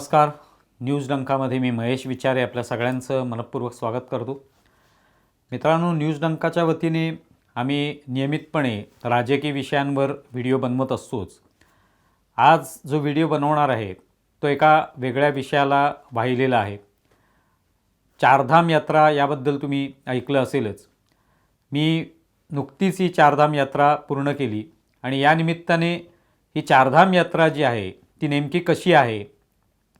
नमस्कार. न्यूज डंकामध्ये मी महेश विचारे आपल्या सगळ्यांचं मनपूर्वक स्वागत करतो. मित्रांनो न्यूज डंकाच्या वतीने आम्ही नियमितपणे राजकीय विषयांवर व्हिडिओ बनवत असतोच. आज जो व्हिडिओ बनवणार आहे तो एका वेगळ्या विषयाला वाहिलेला आहे. चारधाम यात्रा याबद्दल तुम्ही ऐकलं असेलच. मी नुकतीच ही चारधाम यात्रा पूर्ण केली आणि या निमित्ताने ही चारधाम यात्रा जी आहे ती नेमकी कशी आहे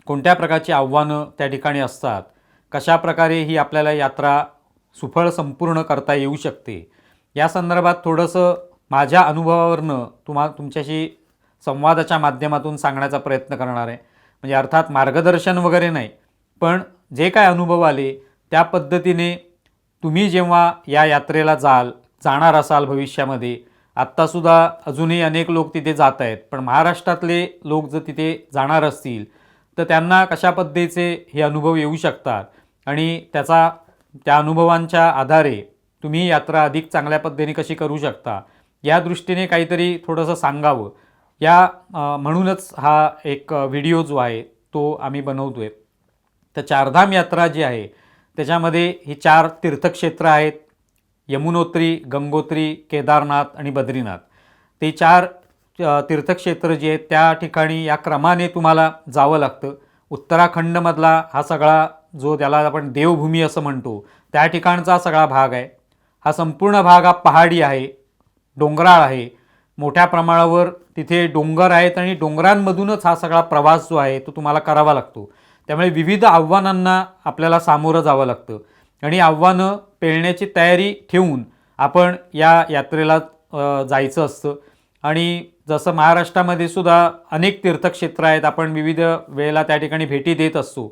कोणत्या प्रकारची आव्हानं त्या ठिकाणी असतात? कशा प्रकारे ही आपल्याला यात्रा सुफळ संपूर्ण करता येऊ शकते? या संदर्भात थोडंसं माझ्या अनुभवावरनं तुम्हा तुमच्याशी संवादाच्या माध्यमातून सांगण्याचा प्रयत्न करणार आहे. म्हणजे अर्थात मार्गदर्शन वगैरे नाही. पण जे काय अनुभव आले त्या पद्धतीने तुम्ही जेव्हा या यात्रेला जाल जाणार असाल भविष्यामध्ये आत्तासुद्धा अजूनही अनेक लोक तिथे जात आहेत. पण महाराष्ट्रातले लोक जर तिथे जाणार असतील तर त्यांना कशा पद्धतीचे हे अनुभव येऊ शकतात? आणि त्याचा त्या अनुभवांच्या आधारे तुम्ही यात्रा अधिक चांगल्या पद्धतीने कशी करू शकता? या दृष्टीने काहीतरी थोडंसं सांगावं. या म्हणूनच हा एक व्हिडिओ जो आहे तो आम्ही बनवतो आहे तर चारधाम यात्रा जी आहे त्याच्यामध्ये ही चार तीर्थक्षेत्र आहेत. यमुनोत्री गंगोत्री केदारनाथ आणि बद्रीनाथ. ते चार तीर्थक्षेत्र जी आहेत त्या ठिकाणी या क्रमाने तुम्हाला जावं लागतं. उत्तराखंडमधला हा सगळा जो त्याला आपण देवभूमी असं म्हणतो त्या ठिकाणचा सगळा भाग आहे. हा संपूर्ण भाग हा पहाडी आहे डोंगराळ आहे. मोठ्या प्रमाणावर तिथे डोंगर आहेत आणि डोंगरांमधूनच हा सगळा प्रवास जो आहे तो तुम्हाला करावा लागतो. त्यामुळे विविध आव्हानांना आपल्याला सामोरं जावं लागतं. आणि आव्हानं पेलण्याची तयारी ठेवून आपण या यात्रेला जायचं असतं. आणि जसं महाराष्ट्रामध्ये सुद्धा अनेक तीर्थक्षेत्र आहेत आपण विविध वेळेला त्या ठिकाणी भेटी देत असतो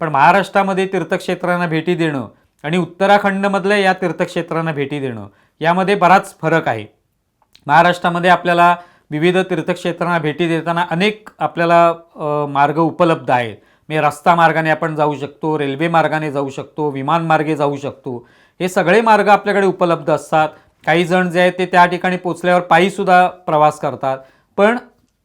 पण महाराष्ट्रामध्ये तीर्थक्षेत्रांना भेटी देणं आणि उत्तराखंडमधल्या या तीर्थक्षेत्रांना भेटी देणं यामध्ये बराच फरक आहे. महाराष्ट्रामध्ये आपल्याला विविध तीर्थक्षेत्रांना भेटी देताना अनेक आपल्याला मार्ग उपलब्ध आहेत. म्हणजे रस्ता मार्गाने आपण जाऊ शकतो रेल्वे मार्गाने जाऊ शकतो विमानमार्गे जाऊ शकतो. हे सगळे मार्ग आपल्याकडे उपलब्ध असतात. काही जण जे आहेत ते त्या ठिकाणी पोचल्यावर पायीसुद्धा प्रवास करतात. पण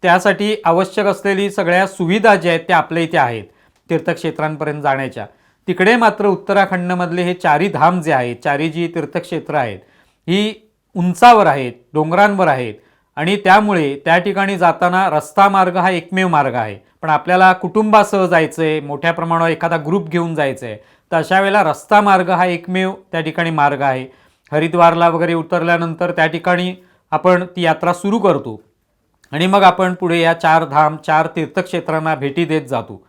त्यासाठी आवश्यक असलेली सगळ्या सुविधा ज्या आहेत त्या आपल्या इथे आहेत तीर्थक्षेत्रांपर्यंत जाण्याच्या. तिकडे मात्र उत्तराखंडमधले हे चारी धाम जे आहेत चारी जी तीर्थक्षेत्र आहेत ही उंचावर आहेत डोंगरांवर आहेत आणि त्यामुळे त्या ठिकाणी जाताना रस्ता मार्ग हा एकमेव मार्ग आहे. पण आपल्याला कुटुंबासह जायचं आहे मोठ्या प्रमाणावर एखादा ग्रुप घेऊन जायचं आहे तर अशा वेळेला रस्ता मार्ग हा एकमेव त्या ठिकाणी मार्ग आहे. हरिद्वारला वगैरे उतरल्यानंतर त्या ठिकाणी आपण ती यात्रा सुरू करतो. आणि मग आपण पुढे या चार धाम चार तीर्थक्षेत्रांना भेटी देत जातो.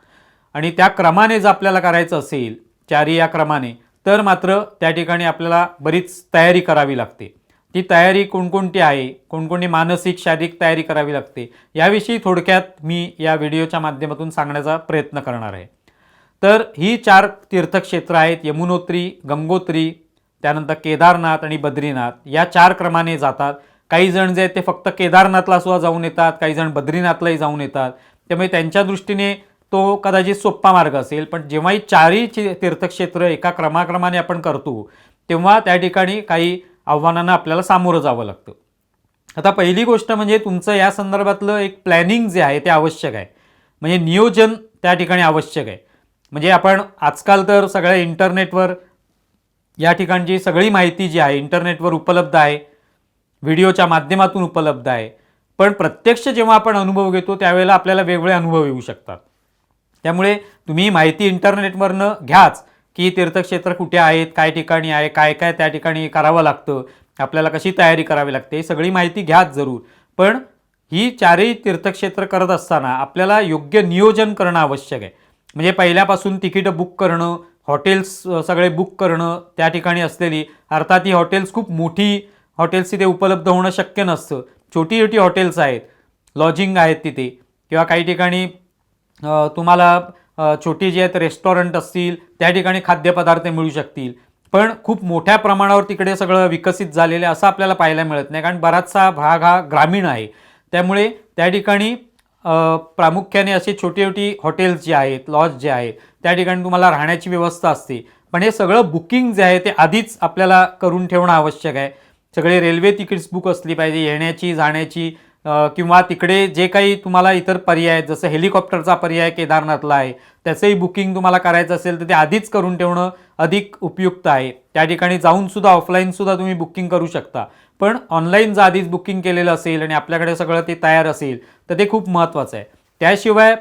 आणि त्या क्रमाने जर आपल्याला करायचं असेल चारी या क्रमाने तर मात्र त्या ठिकाणी आपल्याला बरीच तयारी करावी लागते. ती तयारी कोणकोणती आहे? कोणकोणती मानसिक शारीरिक तयारी करावी लागते? याविषयी थोडक्यात मी या व्हिडिओच्या माध्यमातून सांगण्याचा प्रयत्न करणार आहे. तर ही चार तीर्थक्षेत्र आहेत यमुनोत्री गंगोत्री त्यानंतर केदारनाथ आणि बद्रीनाथ या चार क्रमाने जातात. काही जण जे आहेत ते फक्त केदारनाथला सुद्धा जाऊन येतात काही जण बद्रीनाथलाही जाऊन येतात. त्यामुळे त्यांच्या दृष्टीने तो कदाचित सोप्पा मार्ग असेल पण जेव्हाही चारही तीर्थक्षेत्र एका क्रमाक्रमाने आपण करतो तेव्हा त्या ठिकाणी काही आव्हानांना आपल्याला सामोरं जावं लागतं. आता पहिली गोष्ट म्हणजे तुमचं या संदर्भातलं एक प्लॅनिंग जे आहे ते आवश्यक आहे. म्हणजे नियोजन त्या ठिकाणी आवश्यक आहे. म्हणजे आपण आजकाल तर सगळ्या इंटरनेटवर या ठिकाणची सगळी माहिती जी आहे इंटरनेटवर उपलब्ध आहे व्हिडिओच्या माध्यमातून उपलब्ध आहे. पण प्रत्यक्ष जेव्हा आपण अनुभव घेतो त्यावेळेला आपल्याला वेगवेगळे अनुभव येऊ शकतात. त्यामुळे तुम्ही माहिती इंटरनेटवरनं घ्याच की तीर्थक्षेत्र कुठे आहेत काय ठिकाणी आहे काय काय त्या ठिकाणी करावं लागतं आपल्याला कशी तयारी करावी लागते ही सगळी माहिती घ्याच जरूर. पण ही चारही तीर्थक्षेत्र करत असताना आपल्याला योग्य नियोजन करणं आवश्यक आहे. म्हणजे पहिल्यापासून तिकीटं बुक करणं हॉटेल्स सगळे बुक करणं त्या ठिकाणी असलेली अर्थात ही हॉटेल्स खूप मोठी हॉटेल्स तिथे उपलब्ध होणं शक्य नसतं. छोटी छोटी हॉटेल्स आहेत लॉजिंग आहेत तिथे. किंवा काही ठिकाणी तुम्हाला छोटी जी आहेत रेस्टॉरंट असतील त्या ठिकाणी खाद्यपदार्थ मिळू शकतील. पण खूप मोठ्या प्रमाणावर तिकडे सगळं विकसित झालेलं आहे असं आपल्याला पाहायला मिळत नाही. कारण बराचसा भाग हा ग्रामीण आहे. त्यामुळे त्या ठिकाणी प्रामुख्याने असे छोटी छोटी हॉटेल्स जे आहेत लॉज जे आहेत त्या ठिकाणी तुम्हाला राहण्याची व्यवस्था असते. पण हे सगळं बुकिंग जे आहे ते आधीच आपल्याला करून ठेवणं आवश्यक आहे. सगळे रेल्वे तिकीट्स बुक असली पाहिजे येण्याची जाण्याची किंवा तिकडे जे काही तुम्हाला इतर पर्याय आहेत जसं हेलिकॉप्टरचा पर्याय केदारनाथला आहे त्याचंही बुकिंग तुम्हाला करायचं असेल तर ते आधीच करून ठेवणं अधिक उपयुक्त आहे. त्या ठिकाणी जाऊनसुद्धा ऑफलाईनसुद्धा तुम्ही बुकिंग करू शकता. पण ऑनलाईन जर आधीच बुकिंग केलेलं असेल आणि आपल्याकडे सगळं ते तयार असेल तर ते खूप महत्त्वाचं आहे. त्याशिवाय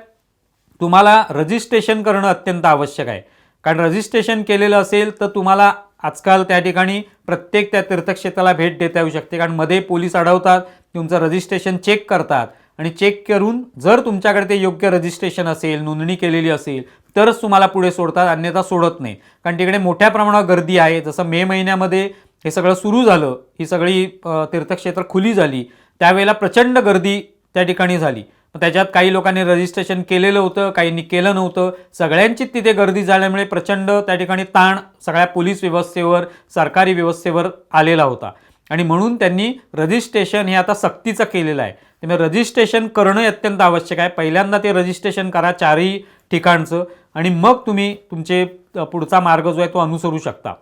तुम्हाला रजिस्ट्रेशन करणं अत्यंत आवश्यक आहे. कारण रजिस्ट्रेशन केलेलं असेल तर तुम्हाला आजकाल त्या ठिकाणी प्रत्येक त्या तीर्थक्षेत्राला भेट देता येऊ शकते. कारण मध्ये पोलीस अडवतात तुमचं रजिस्ट्रेशन चेक करतात आणि चेक करून जर तुमच्याकडे ते योग्य रजिस्ट्रेशन असेल नोंदणी केलेली असेल तरच तुम्हाला पुढे सोडतात अन्यथा सोडत नाही. कारण तिकडे मोठ्या प्रमाणावर गर्दी आहे. जसं मे महिन्यामध्ये हे सगळं सुरू झालं ही सगळी तीर्थक्षेत्र खुली झाली त्यावेळेला प्रचंड गर्दी त्या ठिकाणी झाली. मग त्याच्यात काही लोकांनी रजिस्ट्रेशन केलेलं होतं काहींनी केलं नव्हतं. सगळ्यांचीच तिथे गर्दी झाल्यामुळे प्रचंड त्या ठिकाणी ताण सगळ्या पोलीस व्यवस्थेवर सरकारी व्यवस्थेवर आलेला होता. आणि म्हणून त्यांनी रजिस्ट्रेशन हे आता सक्तीचं केलेलं आहे. त्यामुळे रजिस्ट्रेशन करणं अत्यंत आवश्यक आहे. पहिल्यांदा ते रजिस्ट्रेशन करा चारही ठिकाणचं. आणि मग तुम्ही तुमचे पुढचा मार्ग जो आहे तो अनुसरू शकता.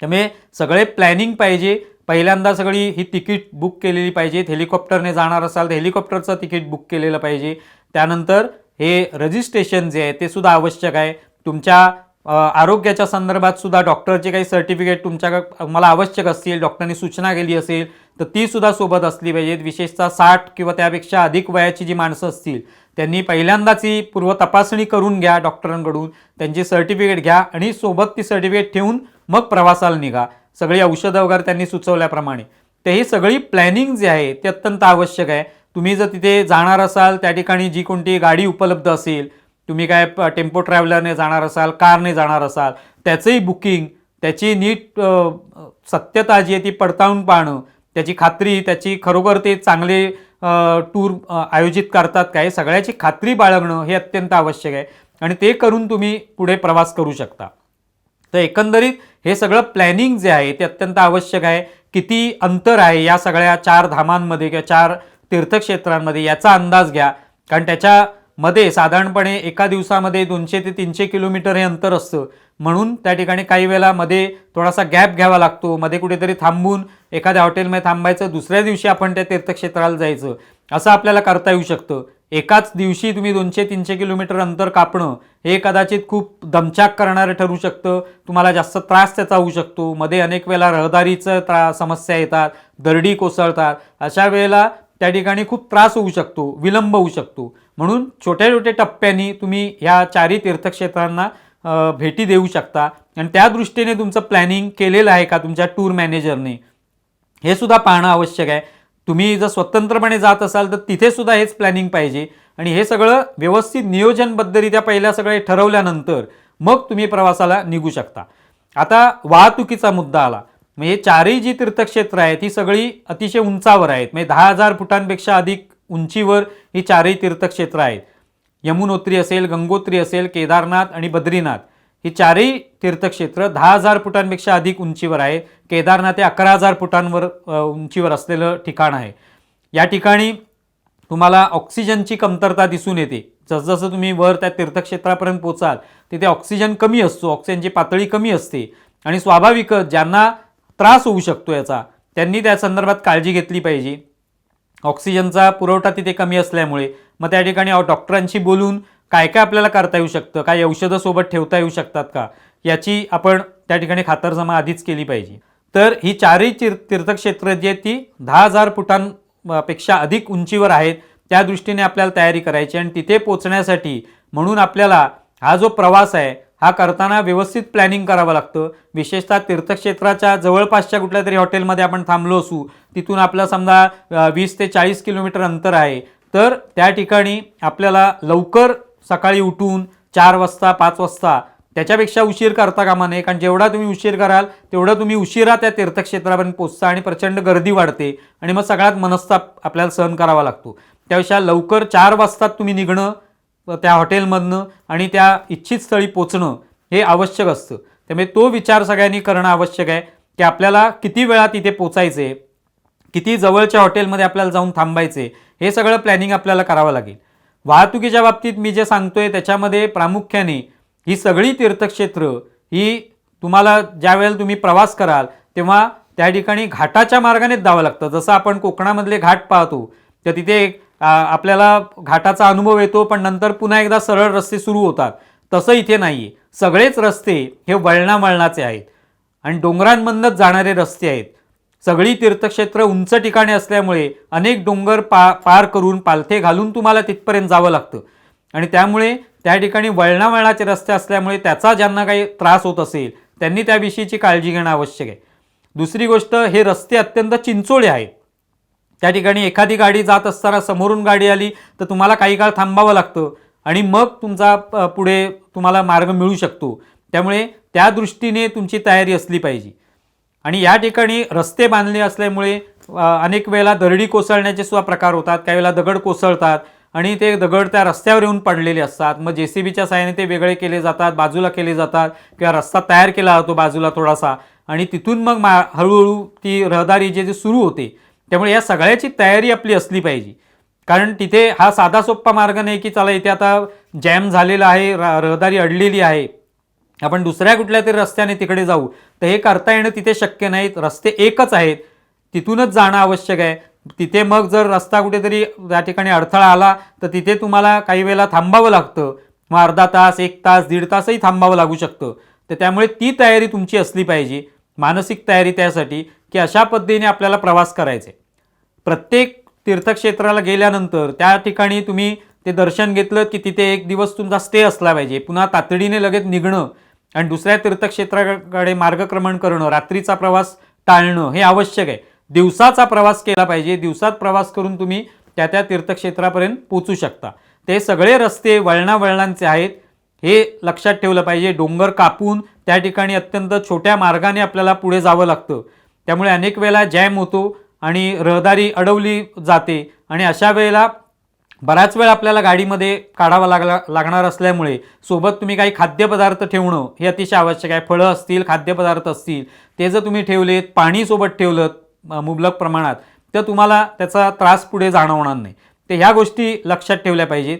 त्यामुळे सगळे प्लॅनिंग पाहिजे. पहिल्यांदा सगळी ही तिकीट बुक केलेली पाहिजेत हेलिकॉप्टरने जाणार असाल तर हेलिकॉप्टरचं तिकीट बुक केलेलं पाहिजे. त्यानंतर हे रजिस्ट्रेशन जे आहे ते सुद्धा आवश्यक आहे. तुमच्या आरोग्याच्या संदर्भात सुद्धा डॉक्टरचे काही सर्टिफिकेट तुमच्या मला आवश्यक असतील डॉक्टरांनी सूचना केली असेल तर ती सुद्धा सोबत असली पाहिजेत. विशेषतः साठ किंवा त्यापेक्षा अधिक वयाची जी माणसं असतील त्यांनी पहिल्यांदाच ही पूर्व तपासणी करून घ्या डॉक्टरांकडून. त्यांची सर्टिफिकेट घ्या आणि सोबत ती सर्टिफिकेट ठेवून मग प्रवासाला निघा. सगळी औषधं वगैरे त्यांनी सुचवल्याप्रमाणे. तर ही सगळी प्लॅनिंग जी आहे ते अत्यंत आवश्यक आहे. तुम्ही जर तिथे जाणार असाल त्या ठिकाणी जी कोणती गाडी उपलब्ध असेल तुम्ही काय टेम्पो ट्रॅव्हलरने जाणार असाल कारने जाणार असाल त्याचंही बुकिंग त्याची नीट सत्यता जी आहे ती पडताळून पाहणं त्याची खात्री त्याची खरोखर ते चांगले टूर आयोजित करतात काय सगळ्याची खात्री बाळगणं हे अत्यंत आवश्यक आहे. आणि ते करून तुम्ही पुढे प्रवास करू शकता. तर एकंदरीत हे सगळं प्लॅनिंग जे आहे ते अत्यंत आवश्यक आहे. किती अंतर आहे या सगळ्या चार धामांमध्ये किंवा चार तीर्थक्षेत्रांमध्ये याचा अंदाज घ्या. कारण त्याच्यामध्ये साधारणपणे एका दिवसामध्ये दोनशे ते तीनशे किलोमीटर हे अंतर असतं. म्हणून त्या ठिकाणी काही वेळेला मध्ये थोडासा गॅप घ्यावा लागतो. मध्ये कुठेतरी थांबून एखाद्या हॉटेलमध्ये थांबायचं दुसऱ्या दिवशी आपण त्या तीर्थक्षेत्राला जायचं. असं आपल्याला करता येऊ शकतं. एकाच दिवशी तुम्ही दोनशे तीनशे किलोमीटर अंतर कापणं हे कदाचित खूप दमछाक करणारं ठरू शकतं. तुम्हाला जास्त त्रास त्याचा होऊ शकतो. मध्ये अनेक वेळेला रहदारीचं त्रा समस्या येतात दरडी कोसळतात. अशा वेळेला त्या ठिकाणी खूप त्रास होऊ शकतो विलंब होऊ शकतो. म्हणून छोट्या छोट्या टप्प्यांनी तुम्ही ह्या चारही तीर्थक्षेत्रांना भेटी देऊ शकता. आणि त्या दृष्टीने तुमचं प्लॅनिंग केलेलं आहे का तुमच्या टूर मॅनेजरने? हे सुद्धा पाहणं आवश्यक आहे. तुम्ही जर स्वतंत्रपणे जात असाल तर तिथे सुद्धा हेच प्लॅनिंग पाहिजे. आणि हे सगळं व्यवस्थित नियोजनबद्धरित्या पहिल्या सगळे ठरवल्यानंतर मग तुम्ही प्रवासाला निघू शकता. आता वाहतुकीचा मुद्दा आला. म्हणजे हे चारही जी तीर्थक्षेत्र आहेत ही सगळी अतिशय उंचावर आहेत. म्हणजे दहा हजार फुटांपेक्षा अधिक उंचीवर ही चारही तीर्थक्षेत्र आहेत. यमुनोत्री असेल गंगोत्री असेल केदारनाथ आणि बद्रीनाथ. ही चारही तीर्थक्षेत्र दहा हजार फुटांपेक्षा अधिक उंचीवर आहे. केदारनाथ हे अकरा हजार फुटांवर उंचीवर असलेलं ठिकाण आहे. या ठिकाणी तुम्हाला ऑक्सिजनची कमतरता दिसून येते. जसजसं तुम्ही वर त्या तीर्थक्षेत्रापर्यंत पोचाल तिथे ऑक्सिजन कमी असतो ऑक्सिजनची पातळी कमी असते. आणि स्वाभाविकच ज्यांना त्रास होऊ शकतो याचा त्यांनी त्या संदर्भात काळजी घेतली पाहिजे. ऑक्सिजनचा पुरवठा तिथे कमी असल्यामुळे. मग त्या ठिकाणी डॉक्टरांशी बोलून काय काय आपल्याला करता येऊ शकतं? काय औषधं सोबत ठेवता येऊ शकतात का? याची आपण त्या ठिकाणी खातरजमा आधीच केली पाहिजे. तर ही चारही तीर् तीर्थक्षेत्र जी आहेत ती दहा हजार फुटांपेक्षा अधिक उंचीवर आहेत. त्या दृष्टीने आपल्याला तयारी करायची आणि तिथे पोचण्यासाठी म्हणून आपल्याला हा जो प्रवास आहे हा करताना व्यवस्थित प्लॅनिंग करावं लागतं. विशेषतः तीर्थक्षेत्राच्या जवळपासच्या कुठल्या तरी हॉटेलमध्ये आपण थांबलो असू तिथून आपलं समजा वीस ते चाळीस किलोमीटर अंतर आहे. तर त्या ठिकाणी आपल्याला लवकर सकाळी उठून चार वाजता पाच वाजता. त्याच्यापेक्षा उशीर करता कामा नये कारण जेवढा तुम्ही उशीर कराल तेवढं तुम्ही उशिरा त्या तीर्थक्षेत्रापर्यंत पोचता आणि प्रचंड गर्दी वाढते आणि मग सगळ्यात मनस्ताप आपल्याला सहन करावा लागतो. त्यापेक्षा लवकर चार वाजता तुम्ही निघणं त्या हॉटेलमधनं आणि त्या इच्छित स्थळी पोचणं हे आवश्यक असतं. त्यामुळे तो विचार सगळ्यांनी करणं आवश्यक आहे की आपल्याला किती वेळा तिथे पोचायचं आहे किती जवळच्या हॉटेलमध्ये आपल्याला जाऊन थांबायचे हे सगळं प्लॅनिंग आपल्याला करावं लागेल. वाहतुकीच्या बाबतीत मी जे सांगतोय त्याच्यामध्ये प्रामुख्याने ही सगळी तीर्थक्षेत्र ही तुम्हाला ज्या वेळेला तुम्ही प्रवास कराल तेव्हा त्या ठिकाणी घाटाच्या मार्गानेच जावं लागतं. जसं आपण कोकणामधले घाट पाहतो तर तिथे एक आपल्याला घाटाचा अनुभव येतो पण नंतर पुन्हा एकदा सरळ रस्ते सुरू होतात. तसं इथे नाही सगळेच रस्ते हे वळणावळणाचे आहेत. आणि डोंगरांमधनंच जाणारे रस्ते आहेत. सगळी तीर्थक्षेत्र उंच ठिकाणी असल्यामुळे अनेक डोंगर पा पार करून पालथे घालून तुम्हाला तिथपर्यंत जावं लागतं. आणि त्यामुळे त्या ठिकाणी वळणावळणाचे रस्ते असल्यामुळे त्याचा ज्यांना काही त्रास होत असेल त्यांनी त्याविषयीची काळजी घेणं आवश्यक आहे. दुसरी गोष्ट हे रस्ते अत्यंत चिंचोळे आहेत. त्या ठिकाणी एखादी गाडी जात असताना समोरून गाडी आली तर तुम्हाला काही काळ थांबावं लागतं आणि मग तुमचा पुढे तुम्हाला मार्ग मिळू शकतो. त्यामुळे त्या दृष्टीने तुमची तयारी असली पाहिजे. आणि या ठिकाणी रस्ते बांधले असल्यामुळे अनेक वेळेला दरडी कोसळण्याचे सुद्धा प्रकार होतात. काही वेळेला दगड कोसळतात आणि ते दगड त्या रस्त्यावर येऊन पडलेले असतात. मग जे सी बीच्या साहाय्याने ते वेगळे केले जातात बाजूला केले जातात किंवा रस्ता तयार केला जातो बाजूला थोडासा आणि तिथून मग मा हळूहळू ती रहदारी जे जे सुरू होते त्यामुळे या सगळ्याची तयारी आपली असली पाहिजे. कारण तिथे हा साधा सोप्पा मार्ग नाही की चला इथे आता जॅम झालेला आहे रहदारी अडलेली आहे. आपण दुसऱ्या कुठल्या तरी रस्त्याने तिकडे जाऊ. तर हे करता येणं तिथे शक्य नाहीत रस्ते एकच आहेत. तिथूनच जाणं आवश्यक आहे. तिथे मग जर रस्ता कुठेतरी त्या ठिकाणी अडथळा आला तर तिथे तुम्हाला काही वेळेला थांबावं लागतं. मग अर्धा तास एक तास दीड तासही थांबावं लागू शकतं. तर त्यामुळे ती तयारी तुमची असली पाहिजे. मानसिक तयारी त्यासाठी की अशा पद्धतीने आपल्याला प्रवास करायचा. आहे प्रत्येक तीर्थक्षेत्राला गेल्यानंतर त्या ठिकाणी तुम्ही ते दर्शन घेतलं की तिथे एक दिवस तुमचा स्टे असला पाहिजे. पुन्हा तातडीने लगेच निघणं आणि दुसऱ्या तीर्थक्षेत्राकडे मार्गक्रमण करणं रात्रीचा प्रवास टाळणं हे आवश्यक आहे. दिवसाचा प्रवास केला पाहिजे. दिवसात प्रवास करून तुम्ही त्या त्या तीर्थक्षेत्रापर्यंत पोचू शकता. ते सगळे रस्ते वळणावळणांचे आहेत हे लक्षात ठेवलं पाहिजे. डोंगर कापून त्या ठिकाणी अत्यंत छोट्या मार्गाने आपल्याला पुढे जावं लागतं. त्यामुळे अनेक वेळेला जॅम होतो आणि रहदारी अडवली जाते आणि अशा वेळेला बराच वेळ आपल्याला गाडीमध्ये काढावा लागला लागणार असल्यामुळे सोबत तुम्ही काही खाद्यपदार्थ ठेवणं हे अतिशय आवश्यक आहे. फळं असतील खाद्यपदार्थ असतील ते जर तुम्ही ठेवलेत पाणी सोबत ठेवलं मुबलक प्रमाणात तर तुम्हाला त्याचा त्रास पुढे जाणवणार नाही. तर ह्या गोष्टी लक्षात ठेवल्या पाहिजेत.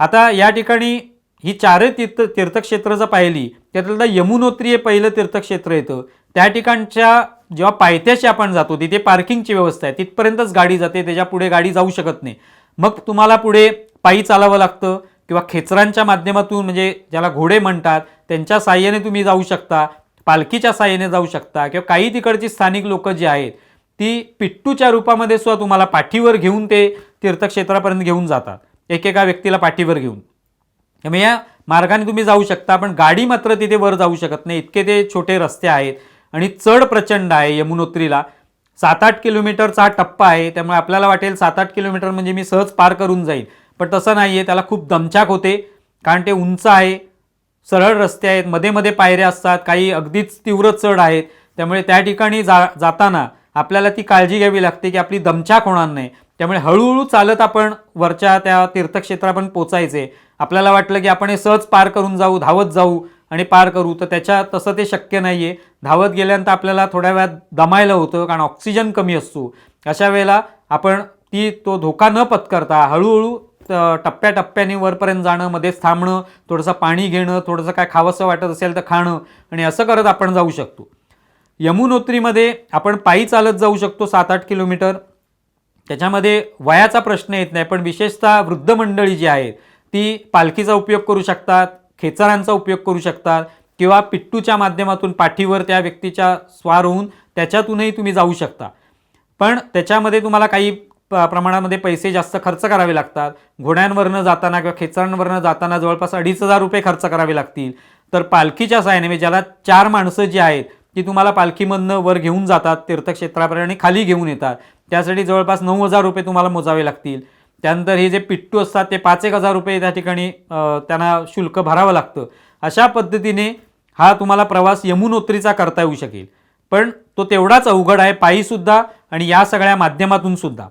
आता या ठिकाणी ही चारही तीर्थ तीर्थक्षेत्र जर पाहिली त्यातलं यमुनोत्री हे पहिलं तीर्थक्षेत्र येतं. त्या ठिकाणच्या जेव्हा पायथ्याशी आपण जातो तिथे पार्किंगची व्यवस्था आहे. तिथपर्यंतच गाडी जाते त्याच्या पुढे गाडी जाऊ शकत नाही. मग तुम्हाला पुढे पायी चालावं लागतं किंवा खेचरांच्या माध्यमातून म्हणजे ज्याला घोडे म्हणतात त्यांच्या साह्याने तुम्ही जाऊ शकता पालखीच्या साह्याने जाऊ शकता किंवा काही तिकडची स्थानिक लोक जी आहेत ती पिट्टूच्या रूपामध्ये सुद्धा तुम्हाला पाठीवर घेऊन ते तीर्थक्षेत्रापर्यंत घेऊन जातात. एकेका व्यक्तीला पाठीवर घेऊन. त्यामुळे या मार्गाने तुम्ही जाऊ शकता पण गाडी मात्र तिथे वर जाऊ शकत नाही. इतके ते छोटे रस्ते आहेत आणि चढ प्रचंड आहे यमुनोत्रीला. सात आठ किलोमीटरचा हा टप्पा आहे त्यामुळे आपल्याला वाटेल सात आठ किलोमीटर म्हणजे मी सहज पार करून जाईल पण तसं नाही आहे त्याला खूप दमछाक होते कारण ते उंच आहे सरळ रस्ते आहेत मध्ये मध्ये पायऱ्या असतात काही अगदीच तीव्र चढ आहेत त्यामुळे त्या ठिकाणी जा जाताना आपल्याला ती काळजी घ्यावी लागते की आपली दमछाक होणार नाही. त्यामुळे हळूहळू चालत आपण वरच्या त्या तीर्थक्षेत्रापर्यंत पोचायचे. आपल्याला वाटलं की आपण हे सहज पार करून जाऊ धावत जाऊ आणि पार करू तर त्याच्या तसं ते शक्य नाही आहे धावत गेल्यानंतर आपल्याला थोड्या वेळात दमायला होतं कारण ऑक्सिजन कमी असतो. अशा वेळेला आपण ती तो धोका न पत्करता हळूहळू टप्प्याटप्प्याने वरपर्यंत जाणं मध्येच थांबणं थोडंसं पाणी घेणं थोडंसं काय खावंसं वाटत असेल तर खाणं आणि असं करत आपण जाऊ शकतो. यमुनोत्रीमध्ये आपण पायी चालत जाऊ शकतो सात आठ किलोमीटर. त्याच्यामध्ये वयाचा प्रश्न येत नाही पण विशेषतः वृद्ध मंडळी जी आहेत ती पालखीचा उपयोग करू शकतात. खेचरांचा उपयोग करू शकतात किंवा पिट्टूच्या माध्यमातून पाठीवर त्या व्यक्तीच्या स्वार होऊन त्याच्यातूनही तुम्ही जाऊ शकता. पण त्याच्यामध्ये तुम्हाला काही प- प्रमाणामध्ये पैसे जास्त खर्च करावे लागतात. घोड्यांवरनं जाताना किंवा खेचरांवरनं जाताना जवळपास अडीच हजार रुपये खर्च करावे लागतील. तर पालखीच्या साहाय्याने म्हणजे ज्याला चार माणसं जी आहेत ती तुम्हाला पालखीमधनं वर घेऊन जातात तीर्थक्षेत्रापर्यंत आणि खाली घेऊन येतात. त्यासाठी जवळपास नऊ हजार रुपये तुम्हाला मोजावे लागतील. त्यानंतर हे जे पिट्टू असतात ते पाच एक हजार रुपये त्या ठिकाणी त्यांना शुल्क भरावं लागतं. अशा पद्धतीने हा तुम्हाला प्रवास यमुनोत्रीचा करता येऊ शकेल. पण तो तेवढाच अवघड आहे पायीसुद्धा आणि या सगळ्या माध्यमातून सुद्धा.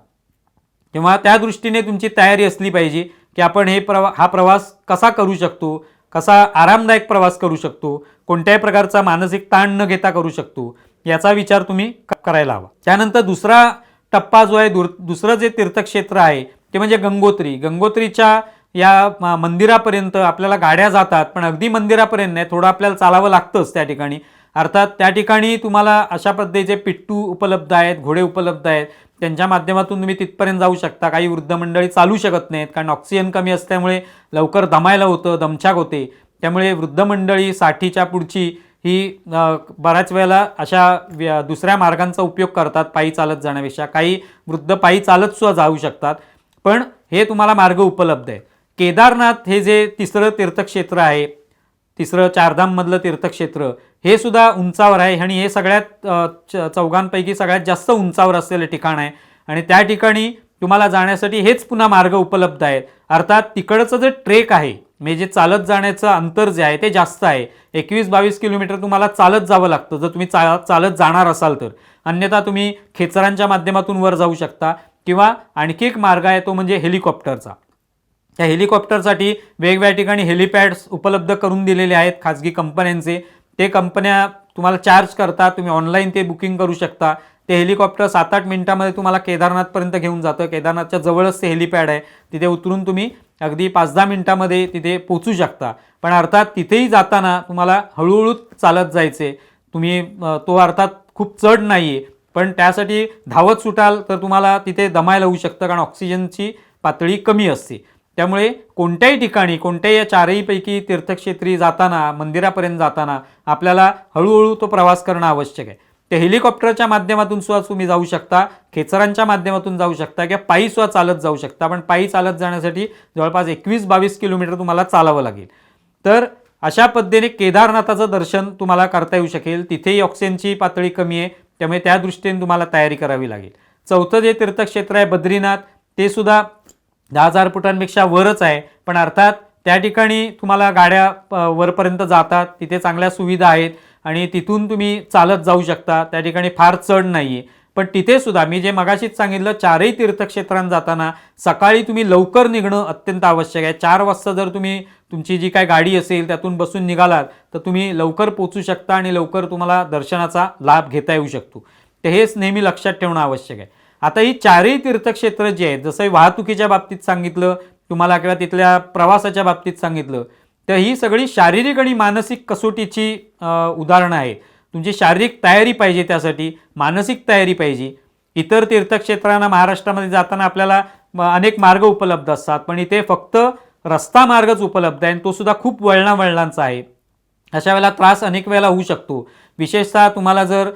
तेव्हा त्या दृष्टीने तुमची तयारी असली पाहिजे की आपण हे प्रवा हा प्रवास कसा करू शकतो कसा आरामदायक प्रवास करू शकतो कोणत्याही प्रकारचा मानसिक ताण न घेता करू शकतो याचा विचार तुम्ही करायला हवा. त्यानंतर दुसरा टप्पा जो आहे दुर दुसरं जे तीर्थक्षेत्र आहे ते म्हणजे गंगोत्री. गंगोत्रीच्या या मंदिरापर्यंत आपल्याला गाड्या जातात पण अगदी मंदिरापर्यंत नाही थोडं आपल्याला चालावं लागतंच त्या ठिकाणी. अर्थात त्या ठिकाणी तुम्हाला अशा पद्धतीचे पिट्टू उपलब्ध आहेत घोडे उपलब्ध आहेत त्यांच्या माध्यमातून तुम्ही तिथपर्यंत जाऊ शकता. काही वृद्ध मंडळी चालू शकत नाहीत कारण ऑक्सिजन कमी असल्यामुळे लवकर दमायला होतं दमछाक होते. त्यामुळे वृद्ध मंडळी साठीच्या पुढची ही बऱ्याच वेळेला अशा दुसऱ्या मार्गांचा उपयोग करतात पायी चालत जाण्यापेक्षा. काही वृद्ध पायी चालत सुद्धा जाऊ शकतात. पण हे तुम्हाला मार्ग उपलब्ध आहे. केदारनाथ हे जे तिसरं तीर्थक्षेत्र आहे तिसरं चारधाममधलं तीर्थक्षेत्र हे सुद्धा उंचावर आहे आणि हे सगळ्यात च- चौघांपैकी सगळ्यात जास्त उंचावर असलेलं ठिकाण आहे. आणि त्या ठिकाणी तुम्हाला जाण्यासाठी हेच पुन्हा मार्ग उपलब्ध आहेत अर्थात तिकडचं जे ट्रेक आहे म्हणजे जे चालत जाण्याचं अंतर जे आहे ते जास्त आहे. एकवीस बावीस किलोमीटर तुम्हाला चालत जावं लागतं. जर तुम्ही चा चालत जाणार असाल तर. अन्यथा तुम्ही खेचरांच्या माध्यमातून वर जाऊ शकता. किंवा आणखी एक मार्ग आहे तो म्हणजे हेलिकॉप्टरचा. त्या हेलिकॉप्टरसाठी वेगवेगळ्या ठिकाणी हेलिपॅड्स उपलब्ध करून दिलेले आहेत खाजगी कंपन्यांचे. ते कंपन्या तुम्हाला चार्ज करतात तुम्ही ऑनलाईन ते बुकिंग करू शकता. ते हेलिकॉप्टर सात आठ मिनिटामध्ये तुम्हाला केदारनाथपर्यंत घेऊन जातं. केदारनाथच्या जवळच ते हेलिपॅड आहे. तिथे उतरून तुम्ही अगदी पाच दहा मिनिटामध्ये तिथे पोचू शकता. पण अर्थात तिथेही जाताना तुम्हाला हळूहळू चालत जायचे तुम्ही तो अर्थात खूप चढ नाही आहे पण त्यासाठी धावत सुटाल तर तुम्हाला तिथे दमायला होऊ शकतं कारण ऑक्सिजनची पातळी कमी असते. त्यामुळे कोणत्याही ठिकाणी कोणत्याही या चारहीपैकी तीर्थक्षेत्री जाताना मंदिरापर्यंत जाताना आपल्याला हळूहळू तो प्रवास करणं आवश्यक आहे. ते हेलिकॉप्टरच्या माध्यमातून सुद्धा तुम्ही जाऊ शकता खेचरांच्या माध्यमातून जाऊ शकता किंवा पायी सुद्धा चालत जाऊ शकता पण पायी चालत जाण्यासाठी जवळपास एकवीस बावीस किलोमीटर तुम्हाला चालावं लागेल. तर अशा पद्धतीने केदारनाथाचं दर्शन तुम्हाला करता येऊ शकेल. तिथेही ऑक्सिजनची पातळी कमी आहे. त्यामुळे त्या दृष्टीने तुम्हाला तयारी करावी लागेल. चौथं जे तीर्थक्षेत्र आहे बद्रीनाथ ते सुद्धा दहा हजार फुटांपेक्षा वरच आहे. पण अर्थात त्या ठिकाणी तुम्हाला गाड्या वरपर्यंत जातात. तिथे चांगल्या सुविधा आहेत आणि तिथून तुम्ही चालत जाऊ शकता. त्या ठिकाणी फार चढ नाही आहे पण तिथे सुद्धा मी जे मगाशीच सांगितलं चारही तीर्थक्षेत्रांत जाताना सकाळी तुम्ही लवकर निघणं अत्यंत आवश्यक आहे. चार वाजता जर तुम्ही तुमची जी काय गाडी असेल त्यातून बसून निघालात तर तुम्ही लवकर पोचू शकता आणि लवकर तुम्हाला दर्शनाचा लाभ घेता येऊ शकतो. ते हेच नेहमी लक्षात ठेवणं आवश्यक आहे. आता ही चारही तीर्थक्षेत्र जी आहेत जसं वाहतुकीच्या बाबतीत सांगितलं तुम्हाला किंवा तिथल्या प्रवासाच्या बाबतीत सांगितलं तर ही सगळी शारीरिक आणि मानसिक कसोटीची उदाहरणं आहेत. तुमची शारीरिक तयारी पाहिजे त्यासाठी मानसिक तयारी पाहिजे. इतर तीर्थक्षेत्रांना महाराष्ट्रामध्ये जाताना आपल्याला म, अनेक मार्ग उपलब्ध असतात पण इथे फक्त रस्ता मार्गच उपलब्ध आहे आणि तो सुद्धा खूप वळणा वळणांचा आहे. अशा वेळेला त्रास अनेक वेळेला होऊ शकतो. विशेषतः तुम्हाला जर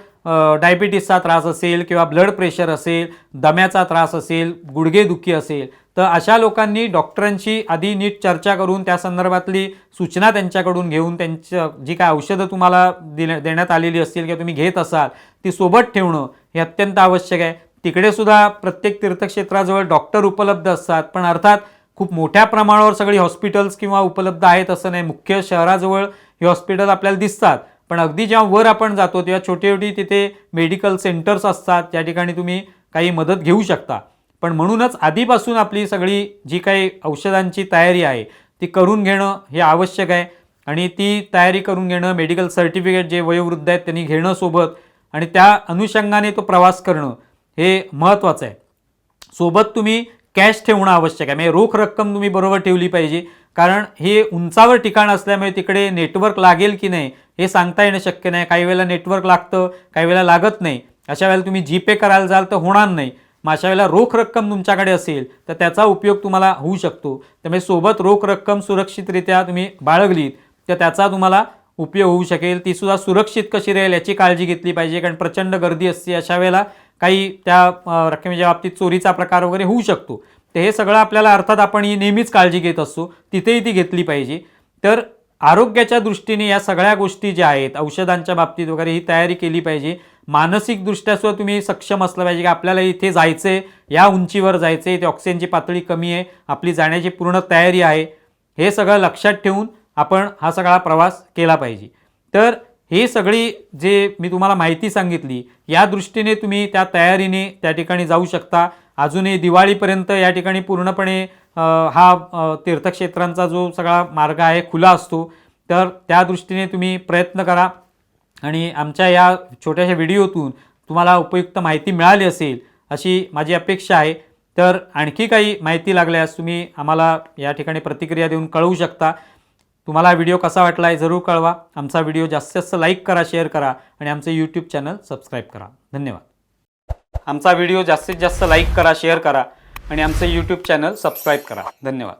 डायबिटीसचा त्रास असेल किंवा ब्लड प्रेशर असेल दम्याचा त्रास असेल गुडघेदुखी असेल तर अशा लोकांनी डॉक्टरांशी आधी नीट चर्चा करून त्या संदर्भातली सूचना त्यांच्याकडून घेऊन त्यांच्या जी काय औषधं तुम्हाला दिल्या देण्यात आलेली असतील किंवा तुम्ही घेत असाल ती सोबत ठेवणं हे अत्यंत आवश्यक आहे. तिकडे सुद्धा प्रत्येक तीर्थक्षेत्राजवळ डॉक्टर उपलब्ध असतात पण अर्थात खूप मोठ्या प्रमाणावर सगळी हॉस्पिटल्स किंवा उपलब्ध आहेत असं नाही. मुख्य शहराजवळ ही हॉस्पिटल आपल्याला दिसतात. पण अगदी जेव्हा वर आपण जातो तेव्हा छोटी छोटी तिथे मेडिकल सेंटर्स असतात. त्या ठिकाणी तुम्ही काही मदत घेऊ शकता. पण म्हणूनच आधीपासून आपली सगळी जी काही औषधांची तयारी आहे ती करून घेणं हे आवश्यक आहे. आणि ती तयारी करून घेणं मेडिकल सर्टिफिकेट जे वयोवृद्ध आहेत त्यांनी घेणं सोबत आणि त्या अनुषंगाने तो प्रवास करणं हे महत्त्वाचं आहे. सोबत तुम्ही कॅश ठेवणं आवश्यक आहे. म्हणजे रोख रक्कम तुम्ही बरोबर ठेवली पाहिजे. कारण हे उंचावर ठिकाण असल्यामुळे तिकडे नेटवर्क लागेल की नाही हे सांगता येणं शक्य नाही. काही वेळेला नेटवर्क लागतं काही वेळेला लागत नाही. अशा वेळेला तुम्ही जीपे करायला जाल तर होणार नाही. मग अशा वेळेला रोख रक्कम तुमच्याकडे असेल तर त्याचा उपयोग तुम्हाला होऊ शकतो. त्यामुळे म्हणजे सोबत रोख रक्कम सुरक्षितरित्या तुम्ही बाळगलीत तर त्याचा तुम्हाला उपयोग होऊ शकेल. ती सुद्धा सुरक्षित कशी राहील याची काळजी घेतली पाहिजे. कारण प्रचंड गर्दी असते अशा वेळेला. काही त्या रकमेच्या बाबतीत चोरीचा प्रकार वगैरे होऊ शकतो. तर हे सगळं आपल्याला अर्थात आपण ही नेहमीच काळजी घेत असतो. तिथेही ती घेतली पाहिजे. तर आरोग्याच्या दृष्टीने या सगळ्या गोष्टी ज्या आहेत औषधांच्या बाबतीत वगैरे ही तयारी केली पाहिजे. मानसिकदृष्ट्या सुद्धा तुम्ही सक्षम असलं पाहिजे की आपल्याला इथे जायचं आहे या उंचीवर जायचं आहे इथे ऑक्सिजनची पातळी कमी आहे आपली जाण्याची पूर्ण तयारी आहे. हे सगळं लक्षात ठेवून आपण हा सगळा प्रवास केला पाहिजे. तर हे सगळी जे मी तुम्हाला माहिती सांगितली या दृष्टीने तुम्ही त्या तयारीने त्या ठिकाणी जाऊ शकता. अजूनही दिवाळीपर्यंत या ठिकाणी पूर्णपणे हा तीर्थक्षेत्रांचा जो सगळा मार्ग आहे खुला असतो. तर त्या दृष्टीने तुम्ही प्रयत्न करा. आणि आमच्या या छोट्याशा व्हिडिओतून तुम्हाला उपयुक्त माहिती मिळाली असेल अशी माझी अपेक्षा आहे. तर आणखी काही माहिती लागल्यास तुम्ही आम्हाला या ठिकाणी प्रतिक्रिया देऊन कळवू शकता. तुम्हाला हा व्हिडिओ कसा वाटला आहे जरूर कळवा. आमचा व्हिडिओ जास्तीत जास्त लाईक करा शेअर करा आणि आमचं यूट्यूब चॅनल सबस्क्राईब करा. धन्यवाद. आमचा व्हिडिओ जास्तीत जास्त लाईक करा शेअर करा आणि आमचं यूट्यूब चॅनल सबस्क्राईब करा. धन्यवाद.